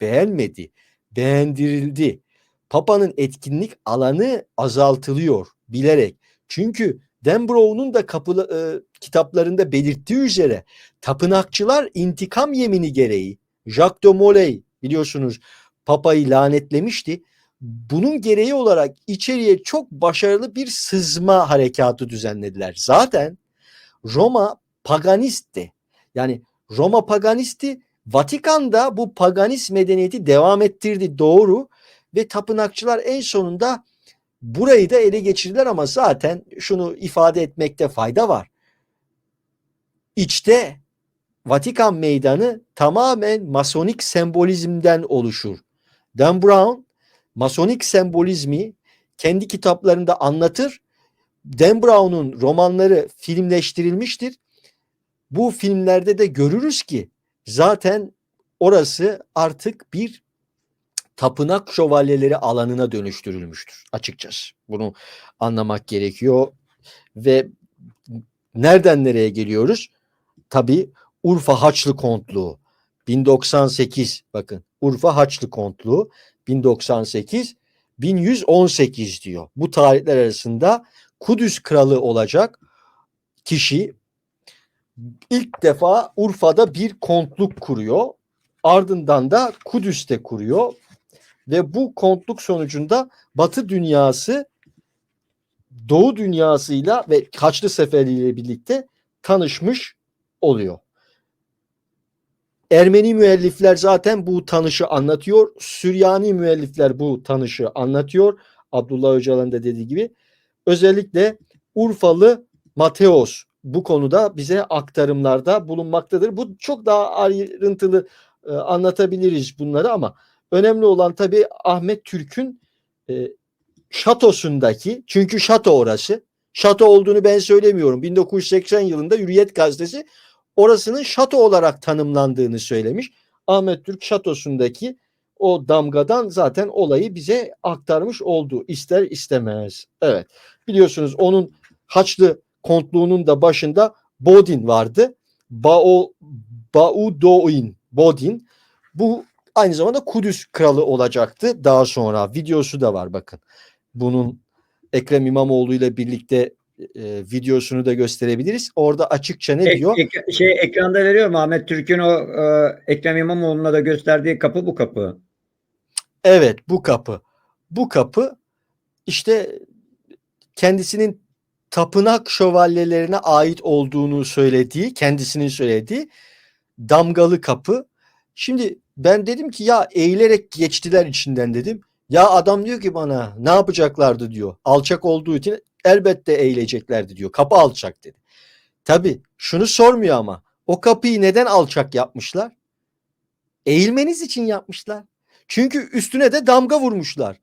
beğenmedi, beğendirildi. Papa'nın etkinlik alanı azaltılıyor bilerek. Çünkü Dan Brown'un da kapılı, e, kitaplarında belirttiği üzere tapınakçılar intikam yemini gereği Jacques de Molay biliyorsunuz Papa'yı lanetlemişti. Bunun gereği olarak içeriye çok başarılı bir sızma harekatı düzenlediler. Zaten Roma paganistti. Yani Roma paganisti Vatikan'da bu paganist medeniyeti devam ettirdi doğru ve tapınakçılar en sonunda burayı da ele geçirdiler ama zaten şunu ifade etmekte fayda var. İçte Vatikan meydanı tamamen masonik sembolizmden oluşur. Dan Brown masonik sembolizmi kendi kitaplarında anlatır. Dan Brown'un romanları filmleştirilmiştir. Bu filmlerde de görürüz ki zaten orası artık bir tapınak şövalyeleri alanına dönüştürülmüştür açıkçası. Bunu anlamak gerekiyor ve nereden nereye geliyoruz? Tabii Urfa Haçlı Kontluğu 1098 bakın Urfa Haçlı Kontluğu 1098 1118 diyor. Bu tarihler arasında Kudüs kralı olacak kişi ilk defa Urfa'da bir kontluk kuruyor. Ardından da Kudüs'te kuruyor ve bu kontluk sonucunda Batı dünyası Doğu dünyasıyla ve Haçlı Seferiyle birlikte tanışmış oluyor. Ermeni müellifler zaten bu tanışı anlatıyor. Süryani müellifler bu tanışı anlatıyor. Abdullah Öcalan da dediği gibi. Özellikle Urfalı Mateos bu konuda bize aktarımlarda bulunmaktadır. Bu çok daha ayrıntılı e, anlatabiliriz bunları ama önemli olan tabii Ahmet Türk'ün e, şatosundaki çünkü şato orası. Şato olduğunu ben söylemiyorum. 1980 yılında Hürriyet gazetesi orasının şato olarak tanımlandığını söylemiş. Ahmet Türk şatosundaki o damgadan zaten olayı bize aktarmış oldu. İster istemez. Evet. Biliyorsunuz onun Haçlı kontluğunun da başında Bodin vardı. Bao Baudoin Bodin. Bu aynı zamanda Kudüs kralı olacaktı daha sonra. Videosu da var bakın. Bunun Ekrem İmamoğlu ile birlikte e, videosunu da gösterebiliriz. Orada açıkça ne Ek- diyor? ek- şey ekranda veriyorum Ahmet Türk'ün o e, Ekrem İmamoğlu'na da gösterdiği kapı bu kapı. Evet bu kapı. Bu kapı işte kendisinin tapınak şövalyelerine ait olduğunu söylediği, kendisinin söylediği damgalı kapı. Şimdi ben dedim ki ya eğilerek geçtiler içinden dedim. Ya adam diyor ki bana ne yapacaklardı diyor. Alçak olduğu için elbette eğileceklerdi diyor. Kapı alçak dedi. Tabi şunu sormuyor ama o kapıyı neden alçak yapmışlar? Eğilmeniz için yapmışlar. Çünkü üstüne de damga vurmuşlar.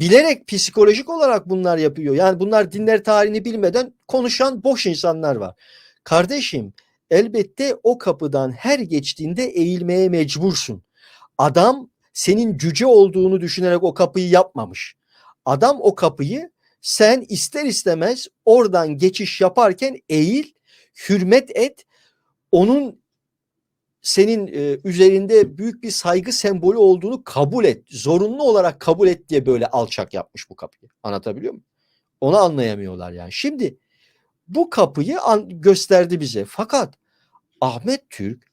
Bilerek psikolojik olarak bunlar yapıyor. Yani bunlar dinler tarihini bilmeden konuşan boş insanlar var. Kardeşim elbette o kapıdan her geçtiğinde eğilmeye mecbursun. Adam senin cüce olduğunu düşünerek o kapıyı yapmamış. Adam o kapıyı sen ister istemez oradan geçiş yaparken eğil, hürmet et. Onun senin e, üzerinde büyük bir saygı sembolü olduğunu kabul et. Zorunlu olarak kabul et diye böyle alçak yapmış bu kapıyı. Anlatabiliyor muyum? Onu anlayamıyorlar yani. Şimdi bu kapıyı an, gösterdi bize. Fakat Ahmet Türk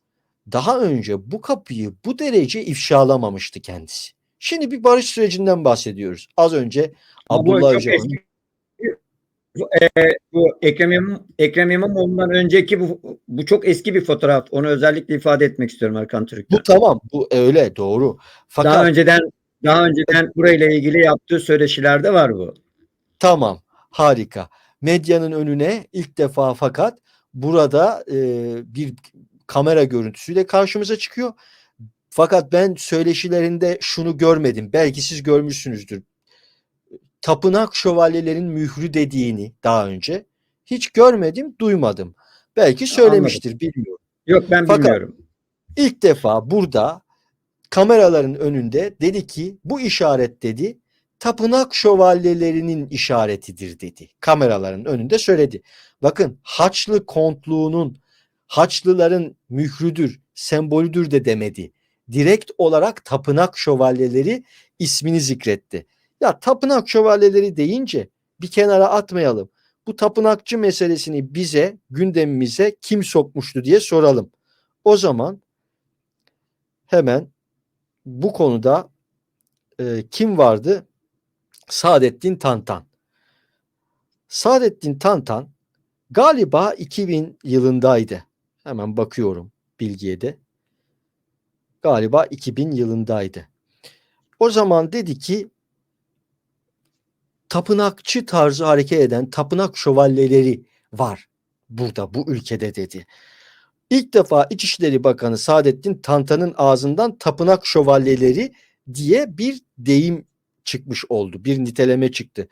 daha önce bu kapıyı bu derece ifşalamamıştı kendisi. Şimdi bir barış sürecinden bahsediyoruz. Az önce Abdullah Öcalan'ın e, bu Ekrem, İmam, Ekrem İmamoğlu'ndan önceki bu, bu çok eski bir fotoğraf. Onu özellikle ifade etmek istiyorum Erkan Türk'ten. bu tamam bu öyle doğru. Fakat Daha önceden daha önceden burayla ilgili yaptığı söyleşilerde var bu. Tamam, harika. Medyanın önüne ilk defa fakat burada e, bir kamera görüntüsüyle karşımıza çıkıyor. Fakat ben söyleşilerinde şunu görmedim. Belki siz görmüşsünüzdür. Tapınak şövalyelerin mührü dediğini daha önce hiç görmedim, duymadım. Belki söylemiştir, bilmiyorum. Yok ben Fakat- bilmiyorum. İlk defa burada kameraların önünde dedi ki bu işaret dedi tapınak şövalyelerinin işaretidir dedi. Kameraların önünde söyledi. Bakın Haçlı kontluğunun Haçlıların mührüdür, sembolüdür de demedi. direkt olarak tapınak şövalyeleri ismini zikretti. Ya tapınak şövalyeleri deyince bir kenara atmayalım. Bu tapınakçı meselesini bize, gündemimize kim sokmuştu diye soralım. O zaman hemen bu konuda e, kim vardı? Saadettin Tantan. Saadettin Tantan galiba 2000 yılındaydı. Hemen bakıyorum bilgiye de. Galiba 2000 yılındaydı. O zaman dedi ki tapınakçı tarzı hareket eden tapınak şövalyeleri var burada bu ülkede dedi. İlk defa İçişleri Bakanı Saadettin Tantan'ın ağzından tapınak şövalyeleri diye bir deyim çıkmış oldu. Bir niteleme çıktı.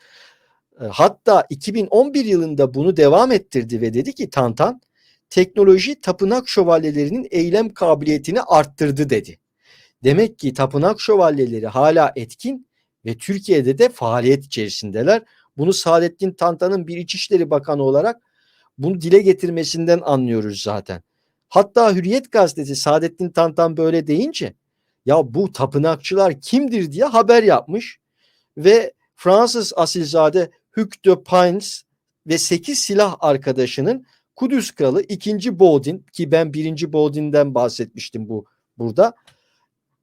E, Hatta 2011 yılında bunu devam ettirdi ve dedi ki Tantan teknoloji tapınak şövalyelerinin eylem kabiliyetini arttırdı dedi. Demek ki tapınak şövalyeleri hala etkin ve Türkiye'de de faaliyet içerisindeler. Bunu Saadettin Tantan'ın bir İçişleri Bakanı olarak bunu dile getirmesinden anlıyoruz zaten. Hatta Hürriyet gazetesi Saadettin Tantan böyle deyince ya bu tapınakçılar kimdir diye haber yapmış ve Fransız asilzade Hugues de Pines ve 8 silah arkadaşının Kudüs Kralı 2. Baudin ki ben 1. Baudin'den bahsetmiştim bu burada.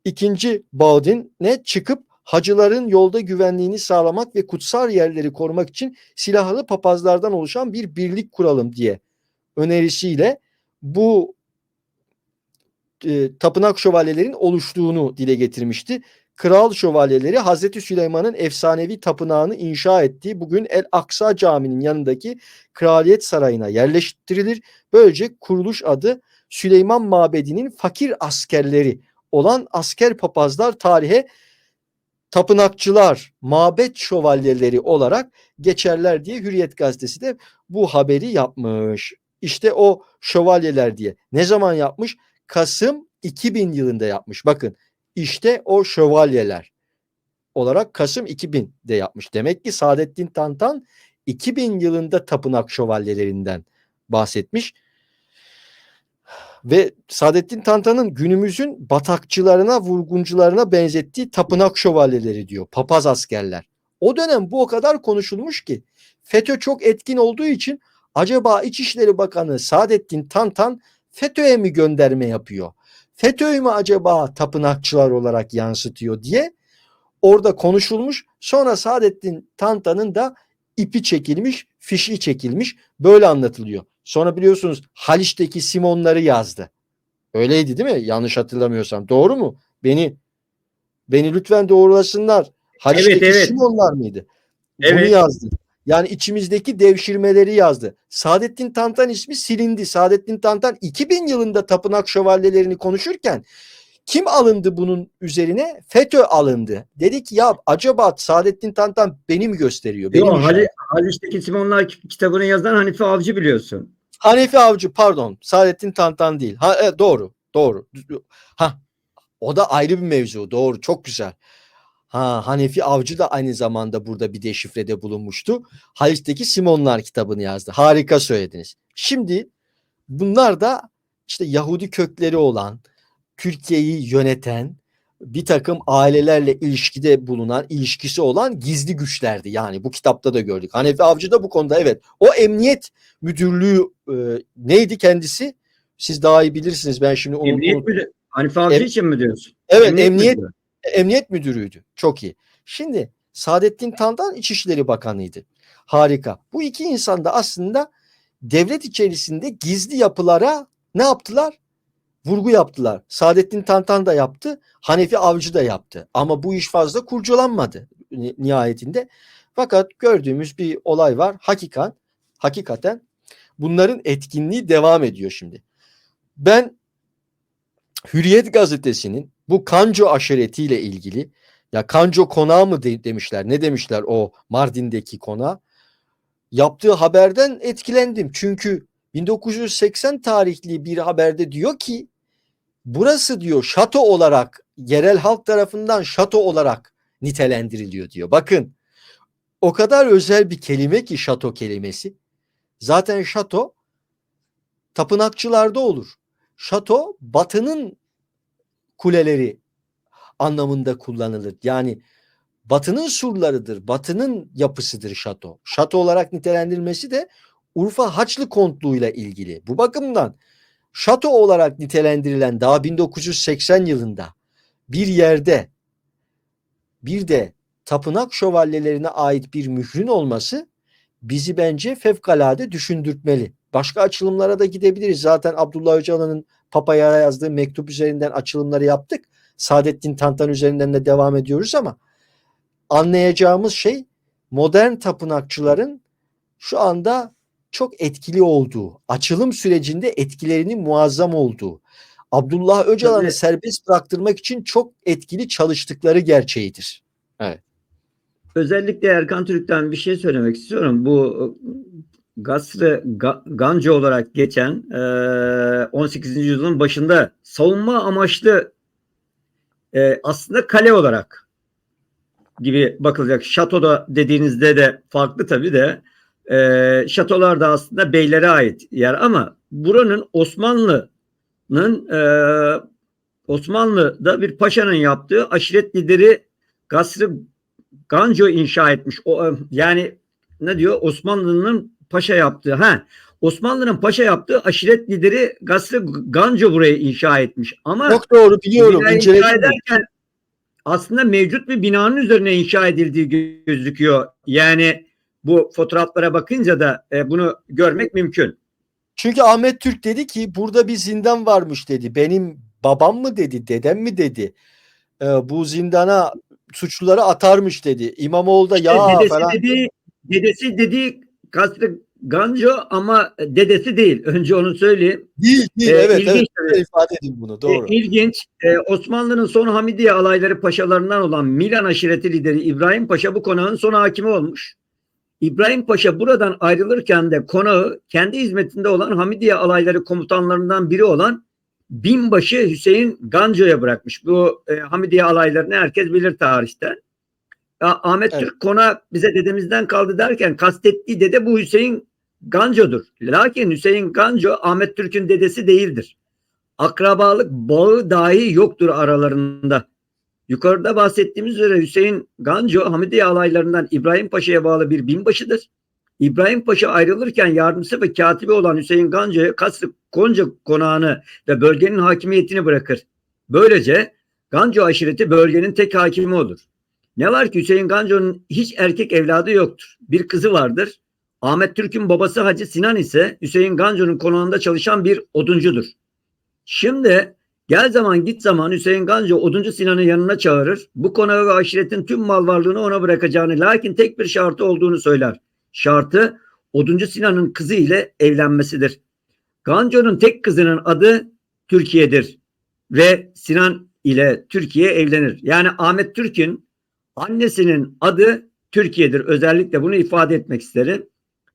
2. Baudin'e çıkıp hacıların yolda güvenliğini sağlamak ve kutsal yerleri korumak için silahlı papazlardan oluşan bir birlik kuralım diye önerisiyle bu e, tapınak şövalyelerin oluştuğunu dile getirmişti. Kral şövalyeleri Hazreti Süleyman'ın efsanevi tapınağını inşa ettiği bugün El Aksa Camii'nin yanındaki Kraliyet Sarayı'na yerleştirilir. Böylece kuruluş adı Süleyman Mabedi'nin fakir askerleri olan asker papazlar tarihe tapınakçılar, mabet şövalyeleri olarak geçerler diye Hürriyet gazetesi de bu haberi yapmış. İşte o şövalyeler diye. Ne zaman yapmış? Kasım 2000 yılında yapmış. Bakın işte o şövalyeler olarak Kasım 2000'de yapmış. Demek ki Saadettin Tantan 2000 yılında tapınak şövalyelerinden bahsetmiş. Ve Saadettin Tantan'ın günümüzün batakçılarına, vurguncularına benzettiği tapınak şövalyeleri diyor. Papaz askerler. O dönem bu o kadar konuşulmuş ki FETÖ çok etkin olduğu için acaba İçişleri Bakanı Saadettin Tantan FETÖ'ye mi gönderme yapıyor? FETÖ'yü mü acaba tapınakçılar olarak yansıtıyor diye orada konuşulmuş. Sonra Saadettin Tantan'ın da ipi çekilmiş, fişi çekilmiş. Böyle anlatılıyor. Sonra biliyorsunuz Haliç'teki Simonları yazdı. Öyleydi değil mi? Yanlış hatırlamıyorsam. Doğru mu? Beni beni lütfen doğrulasınlar. Haliç'teki Evet, evet. Simonlar mıydı? Bunu Evet. yazdı. Yani içimizdeki devşirmeleri yazdı. Saadettin Tantan ismi silindi. Saadettin Tantan 2000 yılında tapınak şövalyelerini konuşurken kim alındı bunun üzerine? FETÖ alındı. Dedi ki ya acaba Saadettin Tantan beni mi gösteriyor? Beni Yo, mi Hali, Haliç'teki Simonlar kitabını yazan Hanife Avcı biliyorsun. Hanefi Avcı pardon. Saadettin Tantan değil. Ha, e, doğru. Doğru. Ha, o da ayrı bir mevzu. Doğru. Çok güzel. Ha, Hanefi Avcı da aynı zamanda burada bir deşifrede bulunmuştu. Haliç'teki Simonlar kitabını yazdı. Harika söylediniz. Şimdi bunlar da işte Yahudi kökleri olan, Türkiye'yi yöneten, bir takım ailelerle ilişkide bulunan, ilişkisi olan gizli güçlerdi. Yani bu kitapta da gördük. Hanefi Avcı da bu konuda evet. O emniyet müdürlüğü e, neydi kendisi? Siz daha iyi bilirsiniz. Ben şimdi onu Emniyet unut- müdürü. Hanife Avcı Em- için mi diyorsun? Evet emniyet müdürü. emniyet müdürüydü. Çok iyi. Şimdi Saadettin Tantan İçişleri Bakanıydı. Harika. Bu iki insan da aslında devlet içerisinde gizli yapılara ne yaptılar? Vurgu yaptılar. Saadettin Tantan da yaptı. Hanefi Avcı da yaptı. Ama bu iş fazla kurcalanmadı ni- nihayetinde. Fakat gördüğümüz bir olay var. Hakikan, hakikaten bunların etkinliği devam ediyor şimdi. Ben Hürriyet gazetesinin bu Kanco aşiretiyle ilgili ya Kanco konağı mı de- demişler ne demişler o Mardin'deki konağı yaptığı haberden etkilendim. Çünkü 1980 tarihli bir haberde diyor ki burası diyor şato olarak yerel halk tarafından şato olarak nitelendiriliyor diyor. Bakın o kadar özel bir kelime ki şato kelimesi. Zaten şato tapınakçılarda olur. Şato batının kuleleri anlamında kullanılır. Yani Batı'nın surlarıdır, Batı'nın yapısıdır şato. Şato olarak nitelendirilmesi de Urfa Haçlı Kontluğu'yla ilgili. Bu bakımdan şato olarak nitelendirilen daha 1980 yılında bir yerde bir de tapınak şövalyelerine ait bir mührün olması bizi bence fevkalade düşündürtmeli. Başka açılımlara da gidebiliriz. Zaten Abdullah Öcalan'ın Papa'ya yazdığı mektup üzerinden açılımları yaptık. Saadettin Tantan üzerinden de devam ediyoruz ama anlayacağımız şey modern tapınakçıların şu anda çok etkili olduğu, açılım sürecinde etkilerinin muazzam olduğu, Abdullah Öcalan'ı Tabii. serbest bıraktırmak için çok etkili çalıştıkları gerçeğidir. Özellikle Erkan Türk'ten bir şey söylemek istiyorum. Bu Gasrı Ga- Ganca olarak geçen e, 18. yüzyılın başında savunma amaçlı e, aslında kale olarak gibi bakılacak. Şatoda dediğinizde de farklı tabii de e, şatolar da aslında beylere ait yer ama buranın Osmanlı'nın e, Osmanlı'da bir paşanın yaptığı aşiret lideri Gasrı Ganco inşa etmiş. O, e, yani ne diyor? Osmanlı'nın paşa yaptığı. Ha, Osmanlı'nın paşa yaptığı aşiret lideri Gasrı Ganco burayı inşa etmiş. Ama Çok doğru biliyorum. inşa ederken aslında mevcut bir binanın üzerine inşa edildiği gö- gözüküyor. Yani bu fotoğraflara bakınca da e, bunu görmek mümkün. Çünkü Ahmet Türk dedi ki burada bir zindan varmış dedi. Benim babam mı dedi, dedem mi dedi. Ee, bu zindana suçluları atarmış dedi. İmamoğlu da ya dedesi falan. dediği dedesi dediği Gasrı Ganco ama dedesi değil. Önce onu söyleyeyim. Değil, değil. Ee, evet, ilginç evet. ifade edin bunu. Doğru. E, ilginç. E, Osmanlı'nın son Hamidiye alayları paşalarından olan Milan aşireti lideri İbrahim Paşa bu konağın son hakimi olmuş. İbrahim Paşa buradan ayrılırken de konağı kendi hizmetinde olan Hamidiye alayları komutanlarından biri olan binbaşı Hüseyin Ganco'ya bırakmış. Bu e, Hamidiye alaylarını herkes bilir tarihte. Ya, Ahmet Evet. Türk konağı bize dedemizden kaldı derken kastettiği dede bu Hüseyin Ganco'dur. Lakin Hüseyin Ganco Ahmet Türk'ün dedesi değildir akrabalık bağı dahi yoktur aralarında. Yukarıda bahsettiğimiz üzere Hüseyin Ganco Hamidiye alaylarından İbrahim Paşa'ya bağlı bir binbaşıdır. İbrahim Paşa ayrılırken yardımcısı ve katibi olan Hüseyin Ganco'ya Kasrı Konca konağını ve bölgenin hakimiyetini bırakır. Böylece Ganco aşireti bölgenin tek hakimi olur. Ne var ki Hüseyin Ganco'nun hiç erkek evladı yoktur. Bir kızı vardır. Ahmet Türk'ün babası Hacı Sinan ise Hüseyin Ganco'nun konağında çalışan bir oduncudur. Şimdi gel zaman git zaman Hüseyin Ganco Oduncu Sinan'ı yanına çağırır. Bu konağı ve aşiretin tüm mal varlığını ona bırakacağını lakin tek bir şartı olduğunu söyler. Şartı Oduncu Sinan'ın kızı ile evlenmesidir. Ganco'nun tek kızının adı Türkiye'dir ve Sinan ile Türkiye evlenir. Yani Ahmet Türk'ün annesinin adı Türkiye'dir. Özellikle bunu ifade etmek isterim.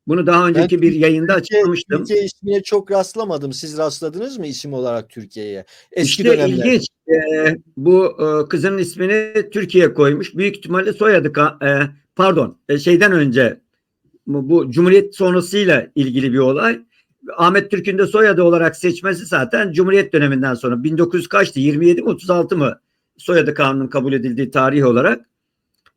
Bunu daha önceki bir yayında Türkiye, açıklamıştım. Türkiye ismine çok rastlamadım. Siz rastladınız mı isim olarak Türkiye'ye? Eski işte dönemler. ilginç. Ee, bu e, kızın ismini Türkiye koymuş. Büyük ihtimalle soyadı e, pardon e, şeyden önce bu, bu Cumhuriyet sonrasıyla ilgili bir olay. Ahmet Türk'ün de soyadı olarak seçmesi zaten Cumhuriyet döneminden sonra 1900 kaçtı? 27 mi 36 mı soyadı kanunun kabul edildiği tarih olarak.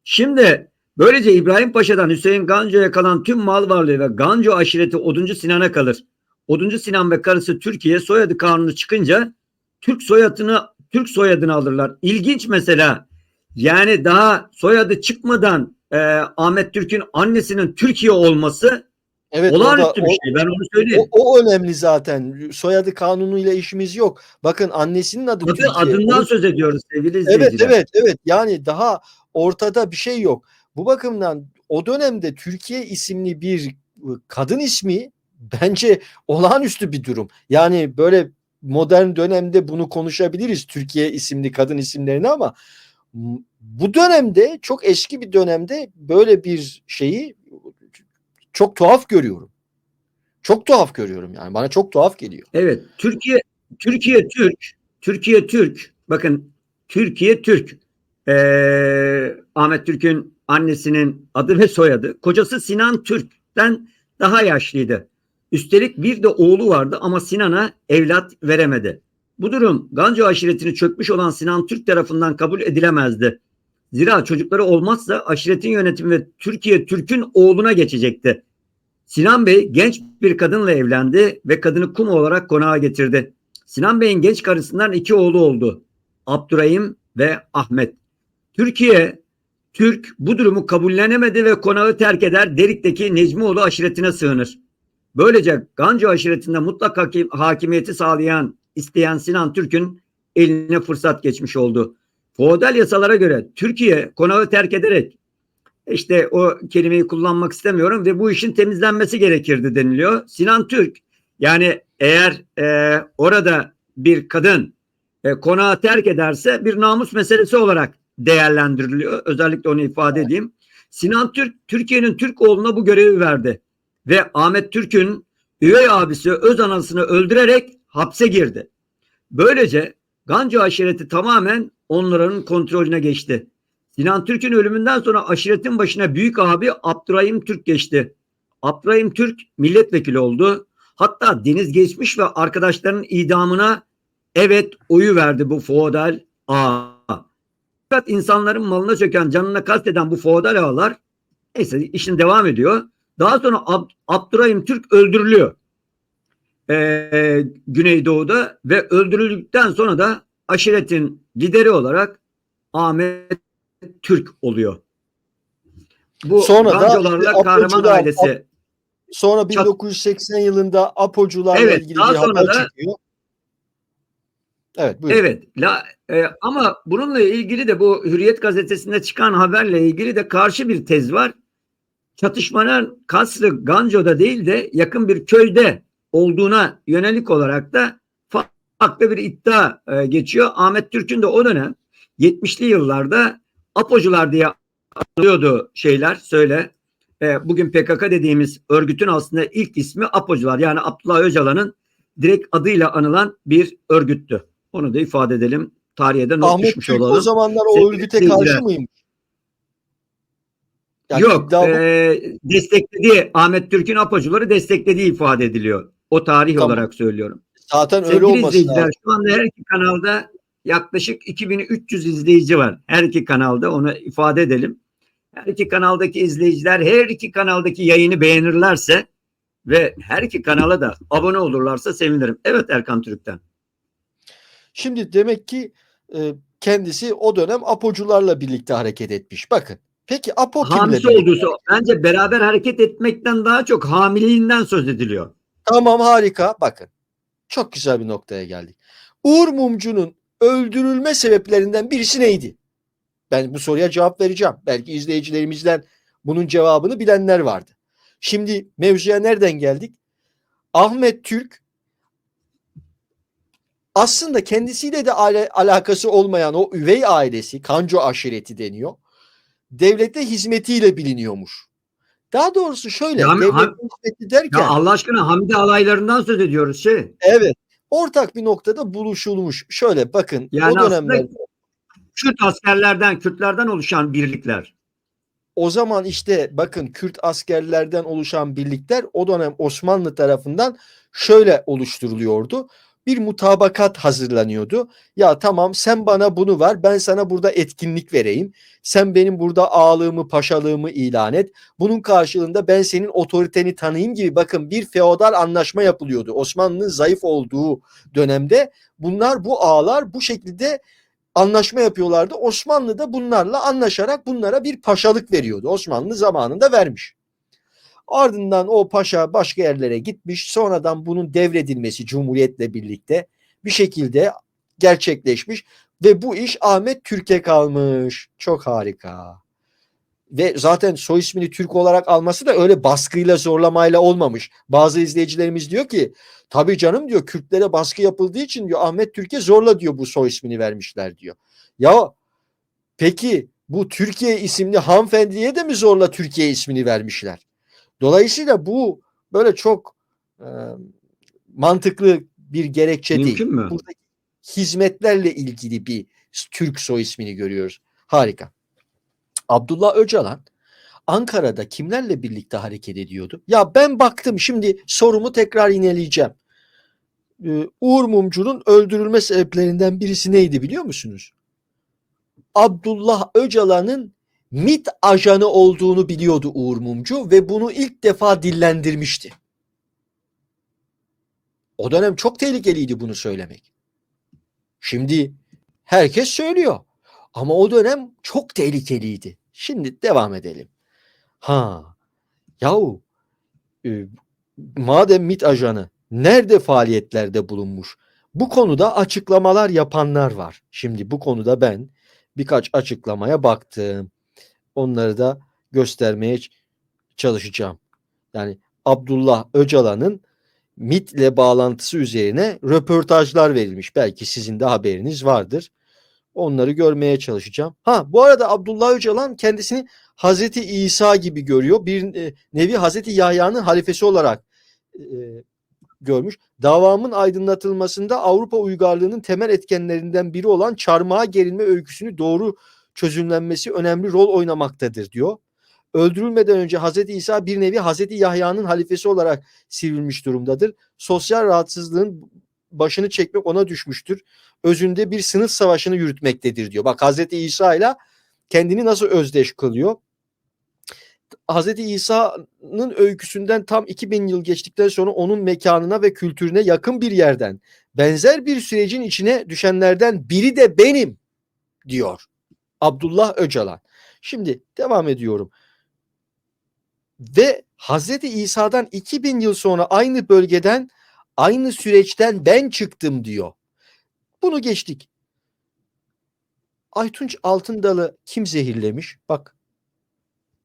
Şimdi böylece İbrahim Paşa'dan Hüseyin Ganco'ya kalan tüm mal varlığı ve Ganco aşireti Oduncu Sinan'a kalır. Oduncu Sinan ve karısı Türkiye soyadı kanunu çıkınca Türk soyadını Türk soyadını alırlar. İlginç mesela. Yani daha soyadı çıkmadan e, Ahmet Türk'ün annesinin Türkiye olması Evet, olağanüstü bir şey. Ben onu söyleyeyim. O, o önemli zaten. Soyadı kanunuyla işimiz yok. Bakın annesinin adı Adı, Türkiye. adından söz ediyoruz sevgili Evet izleyiciler. evet evet. Yani daha ortada bir şey yok. Bu bakımdan o dönemde Türkiye isimli bir kadın ismi bence olağanüstü bir durum. Yani böyle modern dönemde bunu konuşabiliriz Türkiye isimli kadın isimlerini ama bu dönemde çok eski bir dönemde böyle bir şeyi çok tuhaf görüyorum. Çok tuhaf görüyorum yani. Bana çok tuhaf geliyor. Evet. Türkiye Türkiye Türk Türkiye Türk bakın Türkiye Türk Ee, Ahmet Türk'ün annesinin adı ve soyadı kocası Sinan Türk'ten daha yaşlıydı. Üstelik bir de oğlu vardı ama Sinan'a evlat veremedi. bu durum Ganco aşiretini çökmüş olan Sinan Türk tarafından kabul edilemezdi. Zira çocukları olmazsa aşiretin yönetimi ve Türkiye Türk'ün oğluna geçecekti. Sinan Bey genç bir kadınla evlendi ve kadını kum olarak konağa getirdi. Sinan Bey'in genç karısından iki oğlu oldu. Abdurrahim ve Ahmet. Türkiye, Türk bu durumu kabullenemedi ve konağı terk eder Derik'teki Necmioğlu aşiretine sığınır. Böylece Ganco aşiretinde mutlak hakim, hakimiyeti sağlayan, isteyen Sinan Türk'ün eline fırsat geçmiş oldu. Feodal yasalara göre Türkiye konağı terk ederek işte o kelimeyi kullanmak istemiyorum ve bu işin temizlenmesi gerekirdi deniliyor. Sinan Türk yani eğer e, orada bir kadın e, konağı terk ederse bir namus meselesi olarak değerlendiriliyor. Özellikle onu ifade edeyim. Sinan Türk Türkiye'nin Türk oğluna bu görevi verdi ve Ahmet Türk'ün üvey abisi öz anasını öldürerek hapse girdi. Böylece Gancu aşireti tamamen onların kontrolüne geçti. Sinan Türk'ün ölümünden sonra aşiretin başına büyük abi Abdurrahim Türk geçti. Abdurrahim Türk milletvekili oldu. Hatta Deniz Geçmiş ve arkadaşlarının idamına evet oyu verdi bu feodal ağa. Fakat insanların malına çöken, canına kasteden bu feodal ağalar neyse işin devam ediyor. Daha sonra Ab- Abdurrahim Türk öldürülüyor. Ee, Güneydoğu'da ve öldürüldükten sonra da aşiretin lideri olarak Ahmet Türk oluyor. Bu Sonra da Kahraman Apocular- ailesi. Sonra Çat- 1980 yılında Apocularla Evet, ilgili daha bir sonra haber da- çıkıyor. Evet, buyurun. Evet. La, e, ama bununla ilgili de bu Hürriyet gazetesinde çıkan haberle ilgili de karşı bir tez var. Çatışmanın kasrı Ganco'da değil de yakın bir köyde olduğuna yönelik olarak da fa- farklı bir iddia e, geçiyor. Ahmet Türk'ün de o dönem 70'li yıllarda apocular diye anılıyordu şeyler söyle. E, bugün PKK dediğimiz örgütün aslında ilk ismi apocular. Yani Abdullah Öcalan'ın direkt adıyla anılan bir örgüttü. Onu da ifade edelim. Tarihe de not Ahmet düşmüş Türk olalım. o zamanlar o Sevgili örgüte seyirciler. karşı mıymış? Yani Yok, iddia bu. e, desteklediği Ahmet Türk'ün apocuları desteklediği ifade ediliyor. O tarih Tamam. olarak söylüyorum. zaten öyle Sevgili olması izleyiciler lazım. şu anda her iki kanalda yaklaşık 2300 izleyici var. Her iki kanalda onu ifade edelim. Her iki kanaldaki izleyiciler her iki kanaldaki yayını beğenirlerse ve her iki kanala da abone olurlarsa sevinirim. Evet Erkan Türk'ten. Şimdi demek ki e, kendisi o dönem Apocularla birlikte hareket etmiş. Bakın. Peki Apo kimle Hamisi olduğu bence beraber hareket etmekten daha çok hamileliğinden söz ediliyor. Tamam harika. Bakın. Çok güzel bir noktaya geldik. Uğur Mumcu'nun öldürülme sebeplerinden birisi neydi? Ben bu soruya cevap vereceğim. Belki izleyicilerimizden bunun cevabını bilenler vardı. Şimdi mevzuya nereden geldik? Ahmet Türk aslında kendisiyle de ala- alakası olmayan o üvey ailesi, Kanco aşireti deniyor. Devlete hizmetiyle biliniyormuş. Daha doğrusu şöyle, Yani devlete ha- hizmeti derken Ya Allah aşkına Hamdi alaylarından söz ediyoruz şey. Evet. Ortak bir noktada buluşulmuş. Şöyle bakın Yani o aslında Kürt askerlerden, Kürtlerden oluşan birlikler. o zaman işte bakın Kürt askerlerden oluşan birlikler o dönem Osmanlı tarafından şöyle oluşturuluyordu. Bir mutabakat hazırlanıyordu. Ya tamam sen bana bunu ver ben sana burada etkinlik vereyim. Sen benim burada ağalığımı paşalığımı ilan et. Bunun karşılığında ben senin otoriteni tanıyayım gibi bakın bir feodal anlaşma yapılıyordu. Osmanlı'nın zayıf olduğu dönemde bunlar bu ağalar bu şekilde anlaşma yapıyorlardı. Osmanlı da bunlarla anlaşarak bunlara bir paşalık veriyordu. Osmanlı zamanında vermiş. Ardından o paşa başka yerlere gitmiş. Sonradan bunun devredilmesi Cumhuriyet'le birlikte bir şekilde gerçekleşmiş ve bu iş Ahmet Türk'e kalmış. Çok harika. Ve zaten soy ismini Türk olarak alması da öyle baskıyla zorlamayla olmamış. Bazı izleyicilerimiz diyor ki tabii canım diyor Kürtlere baskı yapıldığı için diyor Ahmet Türk'e zorla diyor bu soy ismini vermişler diyor. Ya peki bu Türkiye isimli hanımefendiye de mi zorla Türkiye ismini vermişler? Dolayısıyla bu böyle çok e, mantıklı bir gerekçe değil. Mümkün mü? Buradaki hizmetlerle ilgili bir Türk soy ismini görüyoruz. Harika. Abdullah Öcalan Ankara'da kimlerle birlikte hareket ediyordu? Ya ben baktım şimdi sorumu tekrar ineleyeceğim. e, Uğur Mumcu'nun öldürülme sebeplerinden birisi neydi biliyor musunuz? Abdullah Öcalan'ın MIT ajanı olduğunu biliyordu Uğur Mumcu ve bunu ilk defa dillendirmişti. O dönem çok tehlikeliydi bunu söylemek. Şimdi herkes söylüyor. Ama o dönem çok tehlikeliydi. Şimdi devam edelim. Ha, yahu e, madem MIT ajanı nerede faaliyetlerde bulunmuş? Bu konuda açıklamalar yapanlar var. Şimdi bu konuda ben birkaç açıklamaya baktım. Onları da göstermeye çalışacağım. Yani Abdullah Öcalan'ın MIT ile bağlantısı üzerine röportajlar verilmiş. Belki sizin de haberiniz vardır. Onları görmeye çalışacağım. Ha bu arada Abdullah Öcalan kendisini Hazreti İsa gibi görüyor. Bir e, nevi Hazreti Yahya'nın halifesi olarak e, görmüş. Davamın aydınlatılmasında Avrupa uygarlığının temel etkenlerinden biri olan çarmıha gerilme öyküsünü doğru çözümlenmesi önemli rol oynamaktadır diyor. Öldürülmeden önce Hazreti İsa bir nevi Hazreti Yahya'nın halifesi olarak sivrilmiş durumdadır. Sosyal rahatsızlığın başını çekmek ona düşmüştür. Özünde bir sınıf savaşını yürütmektedir diyor. Bak Hazreti İsa ile kendini nasıl özdeş kılıyor? Hazreti İsa'nın öyküsünden tam 2000 yıl geçtikten sonra onun mekanına ve kültürüne yakın bir yerden benzer bir sürecin içine düşenlerden biri de benim diyor Abdullah Öcalan. Şimdi devam ediyorum. Ve Hazreti İsa'dan 2000 yıl sonra aynı bölgeden aynı süreçten ben çıktım diyor. Bunu geçtik. Aytunç Altındal'ı kim zehirlemiş? Bak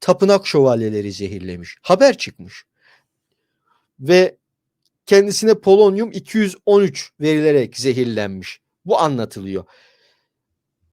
tapınak şövalyeleri zehirlemiş. Haber çıkmış. Ve kendisine polonyum 213 verilerek zehirlenmiş. Bu anlatılıyor.